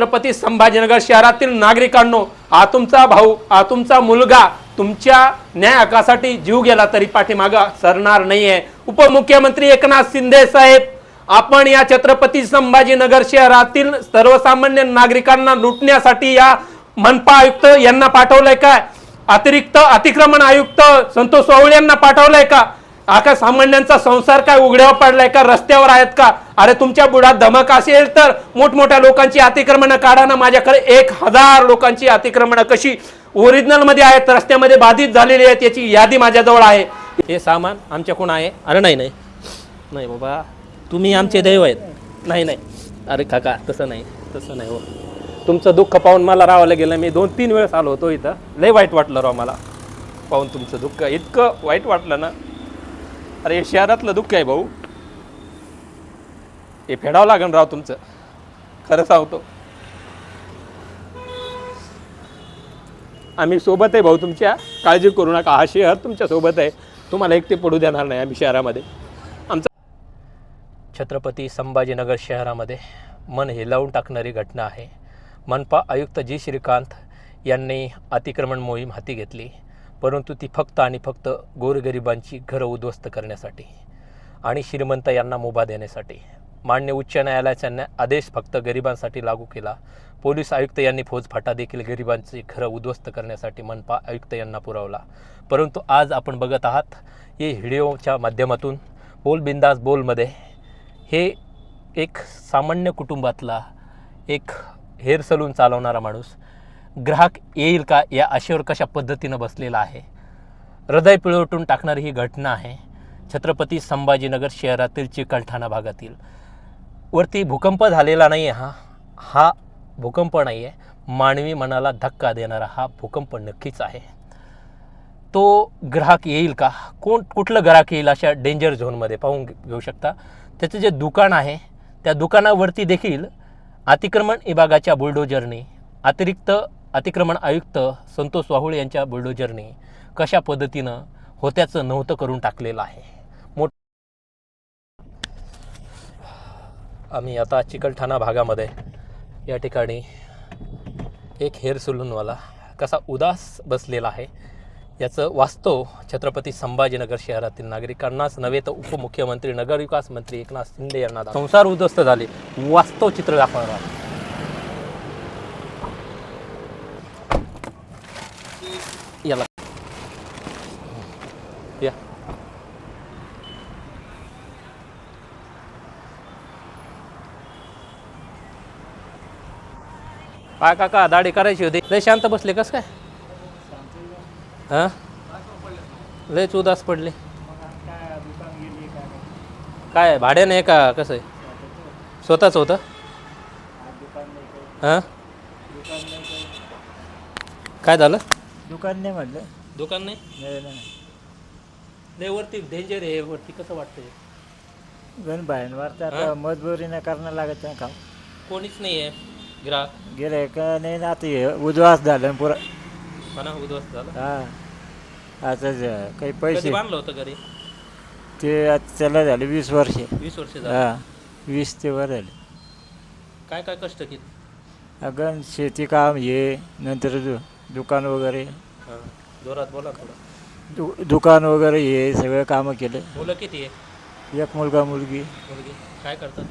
छत्रपती संभाजीनगर शहरातील नागरिकांनो हा तुमचा भाऊ हा तुमचा मुलगा तुमच्या न्याय हकासाठी जीव गेला तरी पाठीमागं सरणार नाहीये. उपमुख्यमंत्री एकनाथ शिंदे साहेब आपण या छत्रपती संभाजीनगर शहरातील सर्वसामान्य नागरिकांना लुटण्यासाठी या मनपा आयुक्त यांना पाठवलंय काय अतिरिक्त अतिक्रमण आयुक्त संतोष वावळे यांना पाठवलंय का? आका सामान्यांचा संसार काय उघड्यावर पडलाय का? रस्त्यावर आहेत का? अरे तुमच्या बुडात धमक असेल तर मोठमोठ्या लोकांची अतिक्रमणं काढा ना. माझ्याकडे एक हजार लोकांची अतिक्रमणं कशी ओरिजिनलमध्ये आहेत रस्त्यामध्ये बाधित झालेली आहेत याची यादी माझ्याजवळ आहे. हे सामान आमच्याकडून आहे. अरे नाही नाही. नाही बाबा तुम्ही आमचे दैव आहेत. नाही नाही. अरे काका तसं नाही तसं नाही हो. तुमचं दुःख पाहून मला राहावं गेलं मी दोन तीन वेळेस आलो होतो इथं. लय वाईट वाटलं राव मला. पाहून तुमचं दुःख. इतकं वाईट वाटलं ना. अरे हे शहरातलं दुःख आहे भाऊ. हे फेडावं लागेल राव तुमचं. खरं सांगतो. आम्ही सोबत आहे भाऊ तुमच्या. काळजी करू नका. हा शहर तुमच्यासोबत आहे. तुम्हाला एकटे पडू देणार नाही आम्ही शहरामध्ये. आमचा छत्रपती संभाजीनगर शहरामध्ये मन हेलावून टाकणारी घटना आहे. मनपा आयुक्त जी. श्रीकांत यांनी अतिक्रमण मोहीम हाती घेतली. परंतु ती फक्त आणि फक्त गोरगरिबांची घरं उद्ध्वस्त करण्यासाठी आणि श्रीमंत यांना मुभा देण्यासाठी. मान्य उच्च न्यायालयाचा आदेश फक्त गरिबांसाठी लागू केला. पोलीस आयुक्त यांनी फौजफाटा देखील गरिबांची घरं उद्ध्वस्त करण्यासाठी मनपा आयुक्त यांना पुरवला. परंतु आज आपण बघत आहात हे व्हिडिओच्या माध्यमातून बोल बिंदास बोलमध्ये हे एक सामान्य कुटुंबातला एक हेअर सलून चालवणारा माणूस ग्राहक येईल का या आशेवर कशा पद्धतीनं बसलेला आहे? हृदय पिळवटून टाकणारी ही घटना आहे. छत्रपती संभाजीनगर शहरातील चिकलठाणा भागातील. वरती भूकंप झालेला नाही आहे हा. हा भूकंप नाही आहे मानवी मनाला धक्का देणारा हा भूकंप नक्कीच आहे. तो ग्राहक येईल का? कोण कुठलं ग्राहक येईल अशा डेंजर झोनमध्ये पाहून घेऊ शकता. त्याचं जे दुकान आहे त्या दुकानावरती देखील अतिक्रमण विभागाच्या बुलडोजरने अतिरिक्त अतिक्रमण आयुक्त संतोष वाहुळे यांच्या बुलडोजरने कशा पद्धतीनं होत्याचं नव्हतं करून टाकलेलं आहे. मोठ आम्ही आता चिकलठाणा भागामध्ये या ठिकाणी एक हेअर सलूनवाला कसा उदास बसलेला आहे याचं वास्तव छत्रपती संभाजीनगर शहरातील नागरिकांनाच नव्हे तर उपमुख्यमंत्री नगरविकास मंत्री एकनाथ शिंदे यांना संसार उद्ध्वस्त झाले. वास्तव चित्र दाखवणार काय काका दाढी करायची होती. लय शांत बसले कस काय? हा? लयच उदास पडले. काय भाड्याने आहे का? कसं आहे? स्वतःच होतं? हां? काय झालं? दुकान नाही म्हटलं. दुकान नाही? नाही नाही लय वरती डेंजर आहे वरती कसं वाटतंय? गण बाहेर. आता मजबुरीनं करणं लागत नाही काम कोणीच नाही आहे ग्राहक गेले का नाही ना आता हे उद्वास झालं पुरा म्हणा उद्ध्वस्त झालं. हा. आता ज- काही कधी पैसे बांधलं होतं घरी? ते आता त्याला झाले वीस वर्षे. वीस वर्ष झालं. हा वीस ते वर झाले. काय काय कष्ट केली? अगं शेती काम हे नंतर दु दुकान वगैरे. हां जोरात बोला थोडं. दु दुकान वगैरे हे सगळं कामं केलं. मुलं किती आहे? एक मुलगा मुलगी. मुलगी. काय करतात?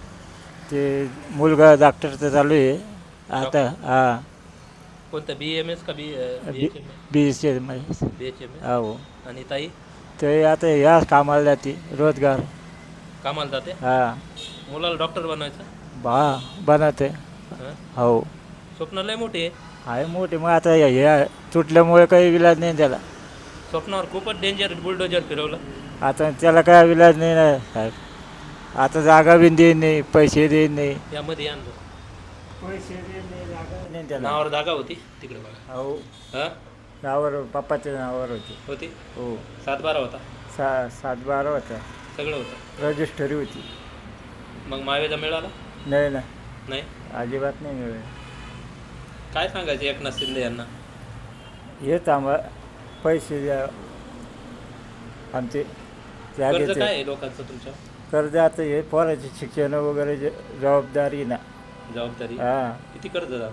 ते मुलगा डॉक्टरचं चालू आहे. आता हा. कोणतं? बी एम एस का B B H M B S H M हो आणि ताई? ते आता या कामाला जाते रोजगार. कामाला जाते? हा. मुलाला डॉक्टर बनायचं बा बनत आहे हां? हो. स्वप्न लय मोठी आहे? आहे मोठे मग आता हे- हे तुटल्यामुळे काही विलाज नाही त्याला. स्वप्नावर खूपच डेंजर बुलडोजर फिरवलं. आता त्याला काय विलाज नाही ना साहेब. आता जागा बी देईन नाही पैसे देईन नाही. यामध्ये आणलं. नाही त्याला नावावर जागा होती? तिकडे बघा. हो. हां? नावावर पप्पाच्या नावावर होती. होती? हो. सात बारा होता? सा सात बारा होता. सगळं होतं? रजिस्टरी होती. मग मावेजा मिळाला? नाही ना नाही? अजिबात नाही मिळेल. काय सांगायचं एकनाथ शिंदे यांना? हेच आम्हाला पैसे द्या. आमचे कर्ज काय आहे लोकांचं तुमच्या? कर्ज आता हे पोराचे शिक्षण वगैरे जे- जबाबदारी ना. जबाबदारी. हा. किती कर्ज झालं?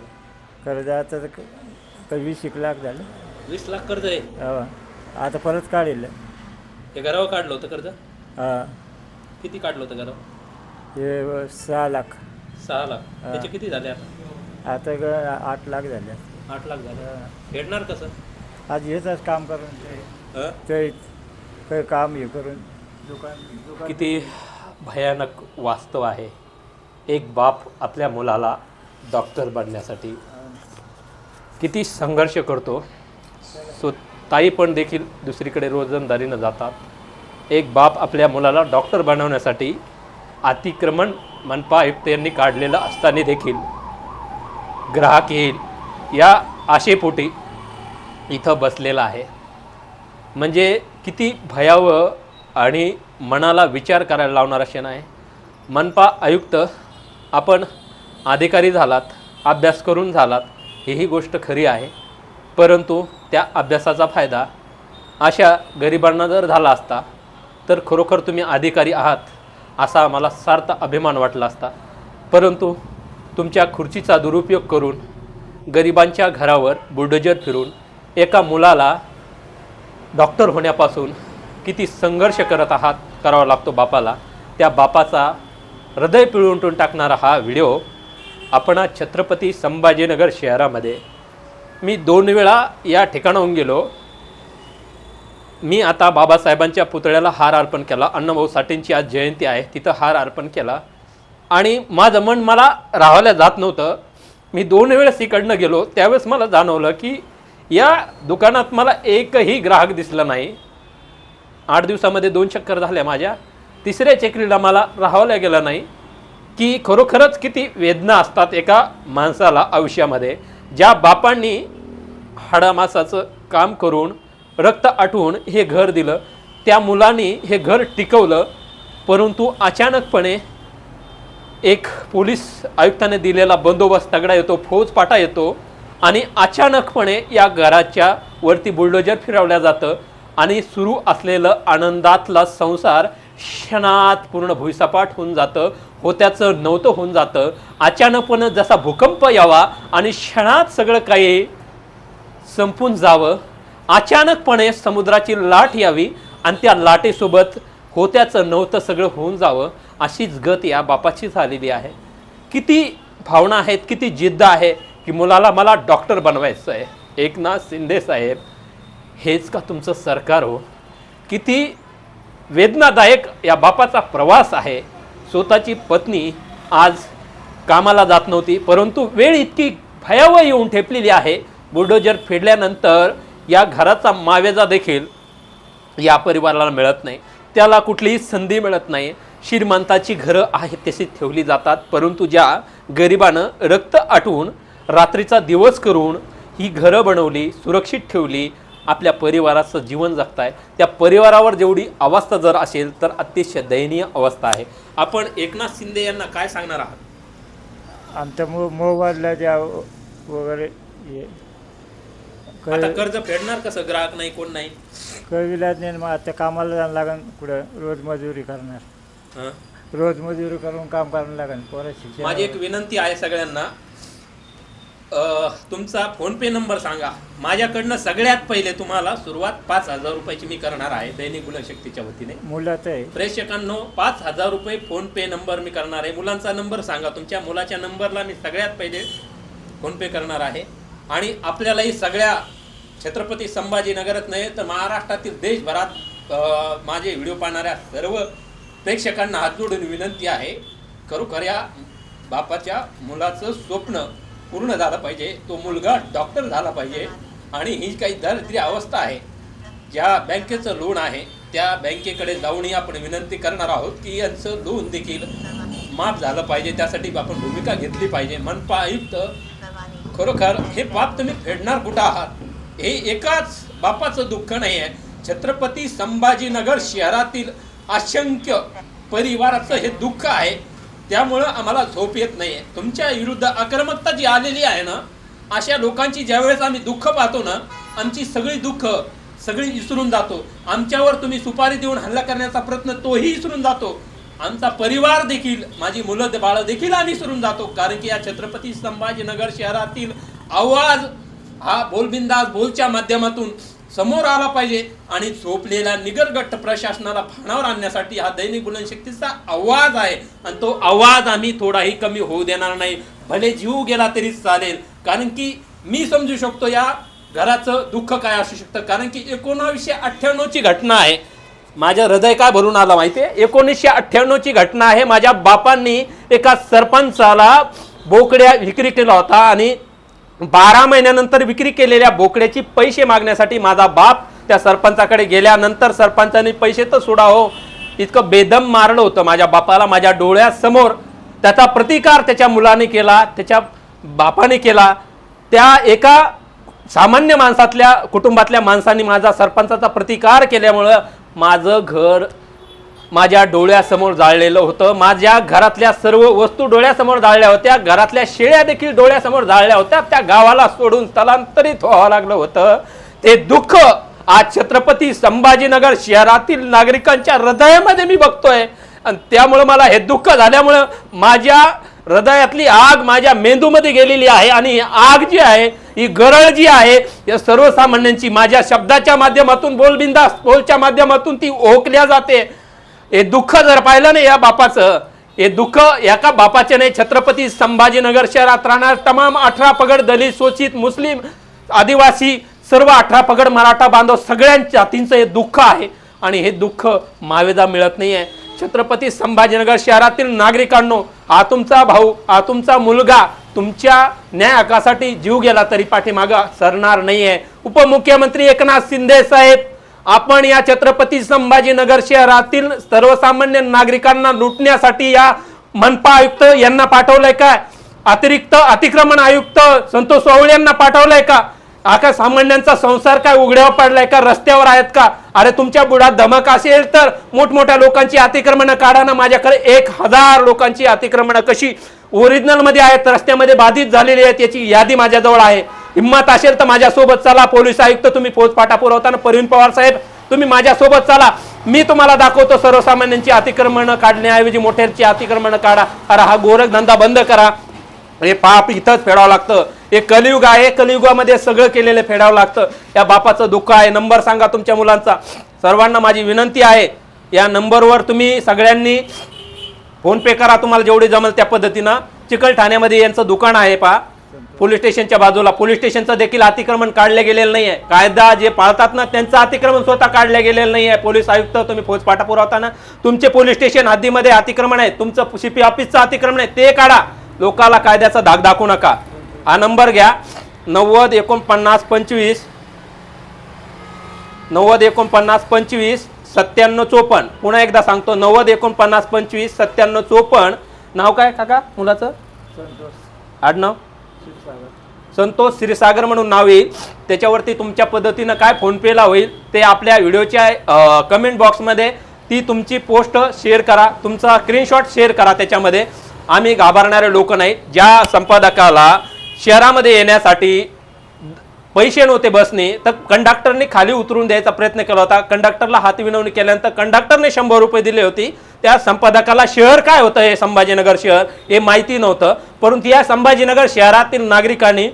कर्ज आता तर क- वीस एक लाख झालं. वीस लाख कर्ज आहे. हा. आता परत काढेल. हे घरावर काढलं होतं कर्ज? हा. किती काढलं होतं घरावर? हे सहा लाख. सहा लाख. त्याचे किती झाले आता? आता ग आठ लाख झाले. आठ लाख झाले. फेडणार कसं? आज हेच काम करून ते हं? ते काम हे करून दुकान दुकान किती भयानक वास्तव आहे. एक बाप आपल्या मुलाला डॉक्टर बनण्यासाठी किती संघर्ष करतो. सो ताई पण देखील दुसरीकडे रोजंदारीनं जातात. एक बाप आपल्या मुलाला डॉक्टर बनवण्यासाठी अतिक्रमण मनपा आयुक्त यांनी काढलेलं असताना देखील ग्राहक येईल या आशेपोटी इथं बसलेला आहे. म्हणजे किती भयावह आणि मनाला विचार करायला लावणारा क्षण आहे. मनपा आयुक्त आपण अधिकारी झालात अभ्यास करून झालात ही गोष्ट खरी आहे. परंतु त्या अभ्यासाचा फायदा अशा गरिबांना जर झाला असता तर खरोखर तुम्ही अधिकारी आहात असा आम्हाला सार्थ अभिमान वाटला असता. परंतु तुमच्या खुर्चीचा दुरुपयोग करून गरिबांच्या घरावर बुलडोजर फिरून एका मुलाला डॉक्टर होण्यापासून किती संघर्ष करत आहात करावा लागतो बापाला. त्या बापाचा हृदय पिळवून टाकणारा हा व्हिडिओ आपण आज छत्रपती संभाजीनगर शहरामध्ये मी दोन वेळा या ठिकाणाहून गेलो. मी आता बाबासाहेबांच्या पुतळ्याला हार अर्पण केला. अण्णाभाऊ साठेंची आज जयंती आहे तिथं हार अर्पण केला. आणि माझं मन मला राहायला जात नव्हतं. मी दोन वेळेस इकडनं गेलो. त्यावेळेस मला जाणवलं की या दुकानात मला एकही ग्राहक दिसला नाही. आठ दिवसामध्ये दोन चक्कर झाल्या माझ्या. तिसऱ्या चक्रीला मला राहावल्या गेलं नाही की खरोखरच किती वेदना असतात एका माणसाला आयुष्यामध्ये ज्या बापांनी हाडामासाचं काम करून रक्त आठवून हे घर दिलं त्या मुलांनी हे घर टिकवलं परंतु अचानकपणे एक पोलीस आयुक्ताने दिलेला बंदोबस्त तगडा येतो फौज पाटा येतो आणि अचानकपणे या घराच्या वरती बुलडोजर फिरवल्या जातं आणि सुरू असलेलं आनंदातला संसार क्षणात पूर्ण भुईसपाट होऊन जातं. होत्याचं नव्हतं होऊन जातं. अचानकपणे जसा भूकंप यावा आणि क्षणात सगळं काही संपून जावं अचानकपणे समुद्राची लाट यावी आणि त्या लाटेसोबत होत्याचं नव्हतं सगळं होऊन जावं अशीच गत या बापाची झालेली आहे. किती भावना आहेत किती जिद्द आहे की मुलाला मला डॉक्टर बनवायचं आहे. एकनाथ शिंदे साहेब हेच का तुमचं सरकार हो? किती वेदनादायक या बापाचा प्रवास आहे. स्वतःची पत्नी आज कामाला जात नव्हती परंतु वेळ इतकी भयावह येऊन ठेपलेली आहे. बुलडोजर फेडल्यानंतर या घराचा मावेजा देखील या परिवाराला मिळत नाही. त्याला कुठलीही संधी मिळत नाही. श्रीमंताची घरं आहेत तशी ठेवली जातात परंतु ज्या गरिबानं रक्त आटवून रात्रीचा दिवस करून ही घरं बनवली सुरक्षित ठेवली आपल्या परिवाराचं जीवन जगताय. त्या परिवारावर जेवढी अवस्था जर असेल तर अतिशय दयनीय अवस्था आहे. आपण एकनाथ शिंदे यांना काय सांगणार आहात? आमच्या मो मोबाईलला द्या वगैरे आता कर्ज फेडणार कसं? ग्राहक नाही कोण नाही? काही विलाज नाही मग आता कामाला जाणं लागेल कुठं? रोज मजुरी करणार? रोज मजुरी करून काम करावं लागेल माझी एक विनंती आहे सगळ्यांना. तुमचा फोन पे नंबर सांगा. माझ्याकडनं सगळ्यात पहिले तुम्हाला सुरुवात पाच हजार रुपयाची मी करणार आहे दैनिक गुणशक्तीच्या वतीने. मुलात आहे. प्रेक्षकांनो पाच हजार रुपये फोन पे नंबर मी करणार आहे. मुलांचा नंबर सांगा तुमच्या. मुलाच्या नंबरला मी सगळ्यात पहिले फोन पे करणार आहे. आणि आपल्यालाही सगळ्या छत्रपती संभाजीनगरच नाही तर महाराष्ट्रातील देशभरात माझे व्हिडिओ पाहणाऱ्या सर्व प्रेक्षकांना हात जोडून विनंती आहे. खरोखर या बापाच्या मुलाचं स्वप्न पूर्ण झाला पाहिजे तो मुलगा डॉक्टर झाला पाहिजे आणि ही काही दरिद्री अवस्था आहे. ज्या बँकेचं लोन आहे त्या बँकेकडे जाऊनही आपण विनंती करणार आहोत की यांचं लोन देखील माफ झालं पाहिजे. त्यासाठी आपण भूमिका घेतली पाहिजे. मनपा आयुक्त खरोखर हे पाप तुम्ही फेडणार कुठं आहात? हे एकाच बापाचं दुःख नाही आहे छत्रपती संभाजीनगर शहरातील असंख्य परिवाराचं हे दुःख आहे. त्यामुळं आम्हाला झोप येत नाही आहे तुमच्या विरुद्ध आक्रमकता जी आलेली आहे ना अशा लोकांची ज्यावेळेस आम्ही दुःख पाहतो ना आमची सगळी दुःख सगळी विसरून जातो. आमच्यावर तुम्ही सुपारी देऊन हल्ला करण्याचा प्रयत्न तोही विसरून जातो. आमचा परिवार देखील माझी मुलं बाळं देखील आम्ही विसरून जातो. कारण की या छत्रपती संभाजीनगर शहरातील आवाज हा बोलबिंदास बोलच्या माध्यमातून समोर आला पाहिजे आणि झोपलेल्या निगरगट्ट प्रशासनाला फाणावर आणण्यासाठी हा दैनिक बुलनशक्तीचा आवाज आहे. आणि तो आवाज आम्ही थोडाही कमी होऊ देणार नाही. भले जीव गेला तरी चालेल. कारण की मी समजू शकतो या घराचं दुःख काय असू शकतं. कारण की एकोणावीसशे अठ्ठ्याण्णवची घटना आहे. माझ्या हृदय काय भरून आलं माहिती आहे? एकोणीसशे अठ्ठ्याण्णवची घटना आहे. माझ्या बापांनी एका सरपंचाला बोकड्या विक्री केला होता आणि बारा महिन्यानंतर विक्री केलेल्या बोकड्याची पैसे मागण्यासाठी माझा बाप त्या सरपंचाकडे गेल्यानंतर सरपंचाने पैसे तर सोडा हो. इतकं बेदम मारलं होतं माझ्या बापाला माझ्या डोळ्यासमोर. त्याचा प्रतिकार त्याच्या मुलाने केला त्याच्या बापाने केला. त्या एका सामान्य माणसातल्या कुटुंबातल्या माणसांनी माझा सरपंचाचा प्रतिकार केल्यामुळं माझं घर माझ्या डोळ्यासमोर जाळलेलं होतं. माझ्या घरातल्या सर्व वस्तू डोळ्यासमोर जाळल्या होत्या. घरातल्या शेळ्या देखील डोळ्यासमोर जाळल्या होत्या. त्या गावाला सोडून स्थलांतरित व्हावं लागलं होतं. ते दुःख आज छत्रपती संभाजीनगर शहरातील नागरिकांच्या हृदयामध्ये मी बघतोय. आणि त्यामुळं मला हे दुःख झाल्यामुळं माझ्या हृदयातली आग माझ्या मेंदूमध्ये गेलेली आहे. आणि आग जी आहे ही गरळ जी आहे या सर्वसामान्यांची माझ्या शब्दाच्या माध्यमातून बोलबिंदास बोलच्या माध्यमातून ती ओकल्या जाते. हे दुःख जर पाहिलं ना या बापाचं हे दुःख एका बापाचे नाही. छत्रपती संभाजीनगर शहरात राहणार तमाम अठरा पगड दलित शोषित मुस्लिम आदिवासी सर्व अठरा पगड मराठा बांधव सगळ्यांच्या जातींचं हे दुःख आहे. आणि हे दुःख मावेदा मिळत नाही आहे छत्रपती संभाजीनगर शहरातील नागरिकांनो हा तुमचा भाऊ हा तुमचा मुलगा तुमच्या न्याय हक्कासाठी जीव गेला तरी पाठीमागा सरणार नाही आहे उपमुख्यमंत्री एकनाथ शिंदे साहेब आपण या छत्रपती संभाजीनगर शहरातील सर्वसामान्य नागरिकांना लुटण्यासाठी या मनपा आयुक्त यांना पाठवलंय काय अतिरिक्त अतिक्रमण आयुक्त संतोष सोहळे यांना पाठवलंय का? आका सामान्यांचा संसार काय उघड्यावर पडलाय का? रस्त्यावर आहेत का? अरे तुमच्या बुडात धमक असेल तर मोठमोठ्या लोकांची अतिक्रमणं काढा ना. माझ्याकडे एक हजार लोकांची अतिक्रमणं कशी? ओरिजिनलमध्ये आहेत रस्त्यामध्ये बाधित झालेली आहेत याची यादी माझ्याजवळ आहे. हिंमत असेल तर माझ्यासोबत चला. पोलीस आयुक्त तुम्ही फौजफाटा पुरवताना प्रवीण पवार साहेब तुम्ही माझ्यासोबत चला. मी तुम्हाला दाखवतो सर्वसामान्यांची अतिक्रमणं काढण्याऐवजी मोठ्यांची अतिक्रमणं काढा. अरे हा गोरखधंदा बंद करा. हे पाप इथंच फेडावं लागतं. हे कलियुग आहे. कलियुगामध्ये सगळं केलेलं फेडावं लागतं. या बापाचं दुःख आहे. नंबर सांगा तुमच्या मुलांचा. सर्वांना माझी विनंती आहे या नंबरवर तुम्ही सगळ्यांनी फोनपे करा. तुम्हाला जेवढे जमल त्या पद्धतीनं. चिकलठाण्यामध्ये यांचं दुकान आहे पा पोलीस स्टेशनच्या बाजूला. पोलीस स्टेशनचं देखील अतिक्रमण काढलं गेलेलं नाही आहे कायदा जे पाळतात ना त्यांचं अतिक्रमण स्वतः काढलं गेलेलं नाही आहे पोलीस आयुक्त तुम्ही फौजफाटा पुरवताना तुमचे पोलीस स्टेशन हद्दीमध्ये अतिक्रमण आहे. तुमचं सीपी ऑफिसचं अतिक्रमण आहे. ते काढा. लोकाला कायद्याचा धाक दाखवू नका. हा नंबर घ्या. नव्वद एकोणपन्नास पंचवीस नव्वद एकोणपन्नास पंचवीस सत्त्याण्णव चोपन्न. पुन्हा एकदा सांगतो. नव्वद एकोणपन्नास पंचवीस सत्त्याण्णव चोपन्न. नाव काय काका? मुलाचं? आडनाव? संतोष श्रीसागर म्हणून नाव येईल. त्याच्यावरती तुमच्या पद्धतीनं काय फोनपेला होईल ते आपल्या व्हिडिओच्या कमेंट बॉक्समध्ये ती तुमची पोस्ट शेअर करा. तुमचा स्क्रीनशॉट शेअर करा त्याच्यामध्ये. आम्ही घाबरणारे लोक नाही. ज्या संपादकाला शहरामध्ये येण्यासाठी पैसे नव्हते बसने तर कंडक्टरने खाली उतरून द्यायचा प्रयत्न केला होता. कंडक्टरला हात विनवणी केल्यानंतर कंडक्टरने शंभर रुपये दिले होते. त्या संपादकाला शहर काय होतं हे संभाजीनगर शहर हे माहिती नव्हतं परंतु या संभाजीनगर शहरातील नागरिकांनी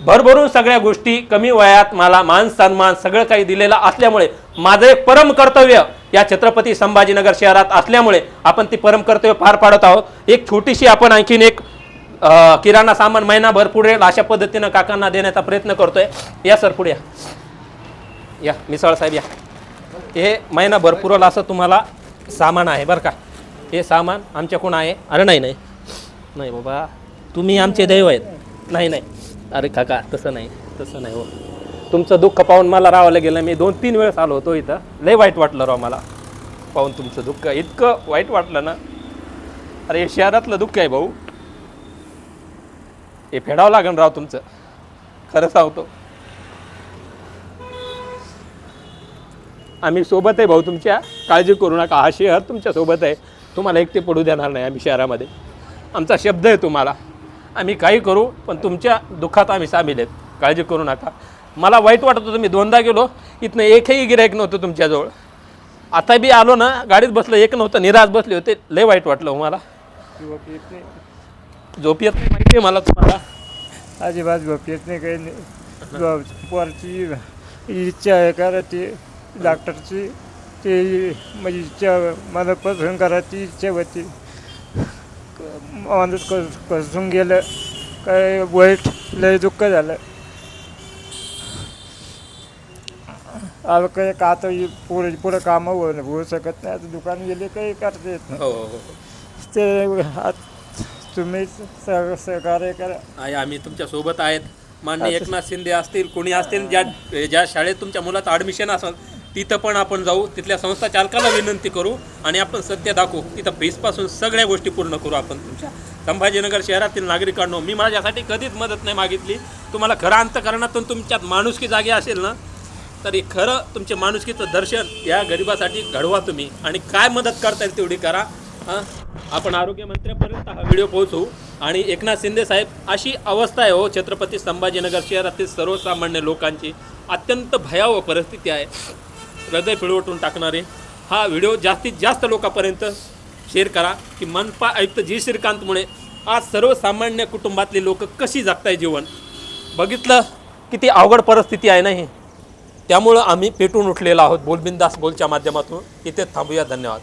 भरभरून सगळ्या गोष्टी कमी वयात मला मान सन्मान सगळं काही दिलेलं असल्यामुळे माझं एक परम कर्तव्य या छत्रपती संभाजीनगर शहरात असल्यामुळे आपण ती परम कर्तव्य पार पाडत आहोत. एक छोटीशी आपण आणखीन एक किराणा सामान महिनाभर पुढे अशा पद्धतीनं काकांना देण्याचा प्रयत्न करतोय. या सर पुढे या. या मिसाळ साहेब या. हे महिनाभर पुरवल असं तुम्हाला सामान आहे बरं का. हे सामान आमच्याकडून आहे. अरे नाही नाही. नाही बाबा तुम्ही आमचे दैव आहेत. नाही नाही. अरे काका तसं नाही तसं नाही हो. तुमचं दुःख पाहून मला राहावं गेलं मी दोन तीन वेळेस आलो होतो इथं. लय वाईट वाटलं राव मला. पाहून तुमचं दुःख. इतकं वाईट वाटलं ना. अरे हे शहरातलं दुःख आहे भाऊ. हे फेडावं लागेल राव तुमचं. खरं सांगतो. आम्ही सोबत आहे भाऊ तुमच्या. काळजी करू नका हा शहर तुमच्यासोबत आहे. तुम्हाला एकटे पडू देणार नाही आम्ही शहरामध्ये. आमचा शब्द आहे तुम्हाला. आम्ही काही करू पण तुमच्या दुःखात आम्ही सामील आहेत. काळजी करू नका. मला वाईट वाटत होतं मी दोनदा गेलो इथनं एकही गिरायक नव्हतं तुमच्याजवळ. आता बी आलो ना गाडीत बसलं एक नव्हतं निराश बसले होते. लय वाईट वाटलं हो मला. झोप येत नाही माहिती आहे मला तुम्हाला. अजिबात झोप येत नाही काही नाही. इच्छा आहे कारण ती डॉक्टरची ते माझी इच्छा मनापासून करायची इच्छा होती. माणूस कस कसून गेलं काय वाईट लय दुःख झालं. आता काही का आता ही पुढे पुढं कामं होऊ होऊ शकत नाही. आता दुकान गेले काही करता येत नाही. हो हो हो. ते आत- तुम्ही सह सहकार्य करा. आहे आम्ही तुमच्यासोबत आहेत. माननीय एकनाथ शिंदे असतील कोणी असतील ज्या ज्या शाळेत तुमच्या मुलाचं ॲडमिशन असेल तिथं पण आपण जाऊ तिथल्या संस्था चालकाला विनंती करू आणि आपण सत्य दाखवू. तिथं फीसपासून सगळ्या गोष्टी पूर्ण करू आपण तुमच्या. संभाजीनगर शहरातील नागरिकांनो मी माझ्यासाठी कधीच मदत नाही मागितली. तुम्हाला खरं अंतकरणातून तुमच्यात माणुसकी जागी असेल ना तरी खरं तुमच्या माणुसकीचं दर्शन या गरिबासाठी घडवा तुम्ही. आणि काय मदत करता येईल तेवढी करा. हां? आपण आरोग्यमंत्र्यापर्यंत हा व्हिडिओ पोहोचवू. आणि एकनाथ शिंदे साहेब अशी अवस्था आहे हो छत्रपती संभाजीनगर शहरातील सर्वसामान्य लोकांची. अत्यंत भयावह परिस्थिती आहे. हृदय पिळवटून टाकणारे. हा व्हिडिओ जास्तीत जास्त लोकांपर्यंत शेअर करा की मनपा आयुक्त जी. श्रीकांतमुळे आज सर्वसामान्य कुटुंबातले लोक कशी जगताय जीवन? बघितलं किती अवघड परिस्थिती आहे ना ही. त्यामुळं आम्ही पेटून उठलेलो आहोत बोलबिंदास बोलच्या माध्यमातून. इथे थांबूया धन्यवाद.